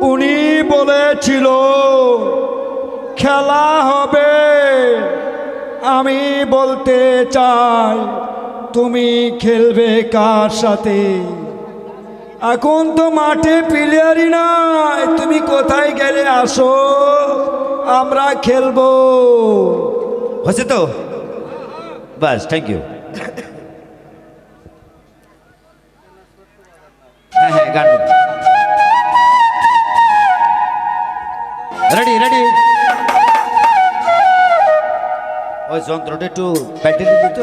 উনি বলেছিল, খেলা হবে। আমি বলতে চাই, তুমি খেলবে কার সাথে? এখন তো মাঠে প্লেয়ারই নাই, তুমি কোথায় গেলে আসো? আমরা খেলব। হচ্ছে তো? বাস থ্যাংক ইউ হ্যাঁ হ্যাঁ গান যন্ত্রটা একটু ব্যাটারি দিত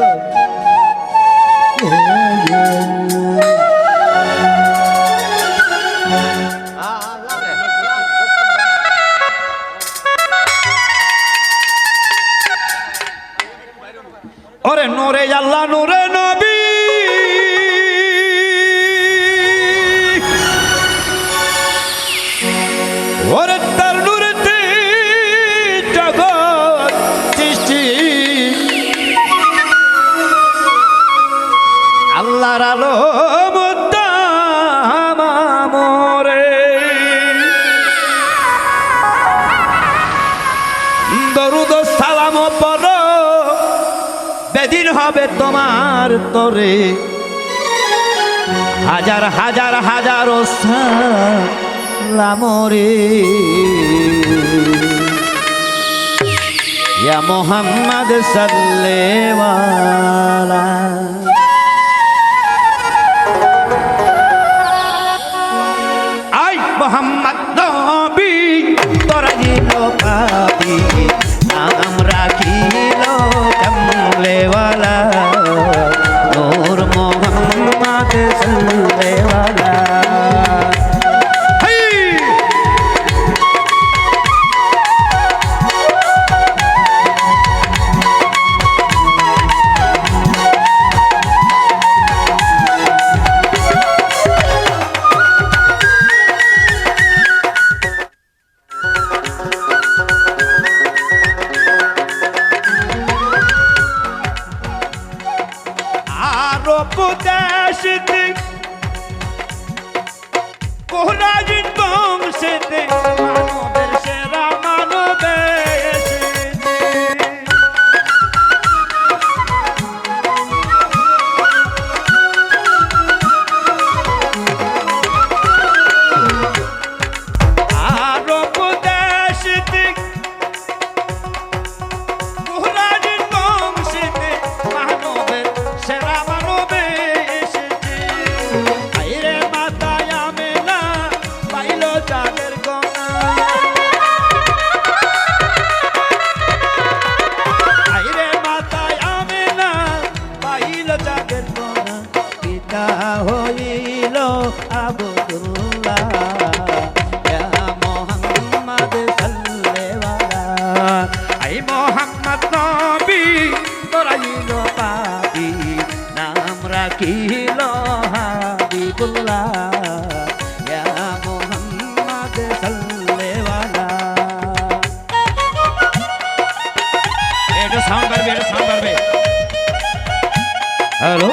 বেদিন হবে তোমার তরে। হাজার হাজার হাজার লামরে মোহাম্মদ সাল্লেওয়ালা মোহাম্মদ আরব দেশতে কোহরাজিন বংশেতে মানবের পিতা হইল আবদুল্লাহ। মোহাম্মদ সাল্লেওয়ালা আই মোহাম্মদ নবী, তোরাইল পাবি নাম রাখিল হাবিবুল্লাহ। সাউন্ড বাড়বে, এটা সাউন্ড বাড়বে। হ্যালো?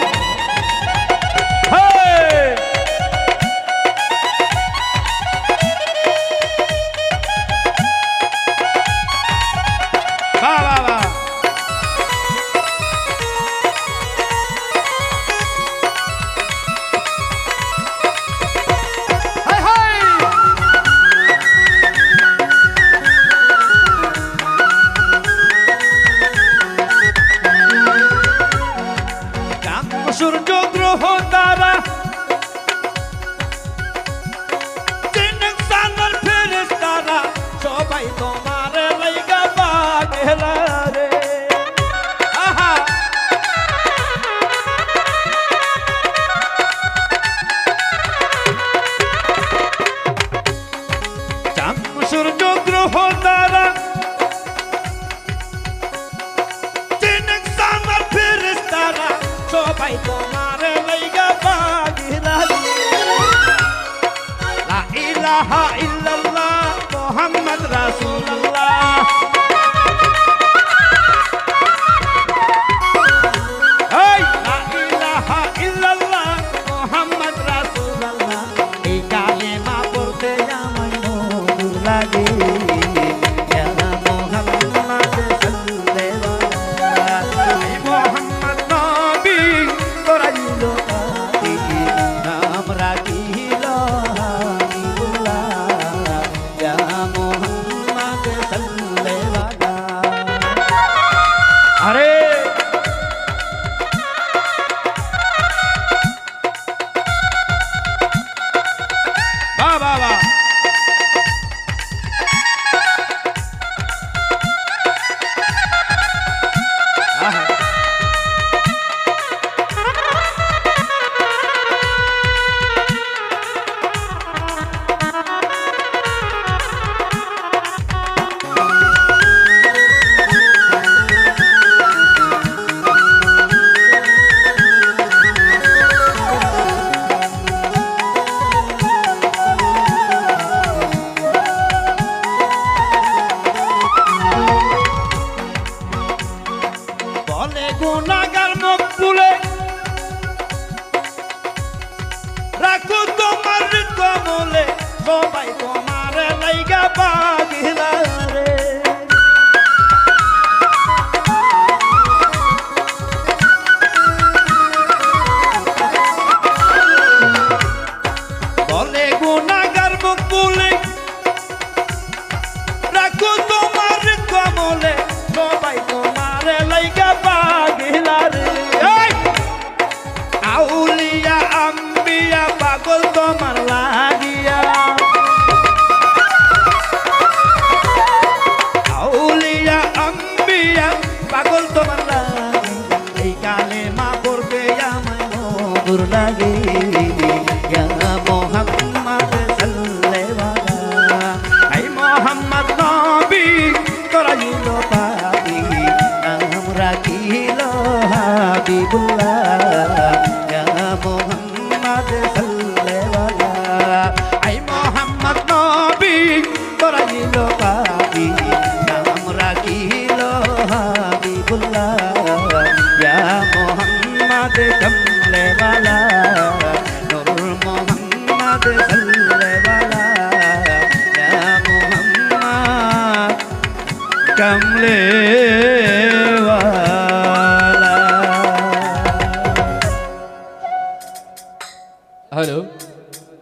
মোহাম্মদ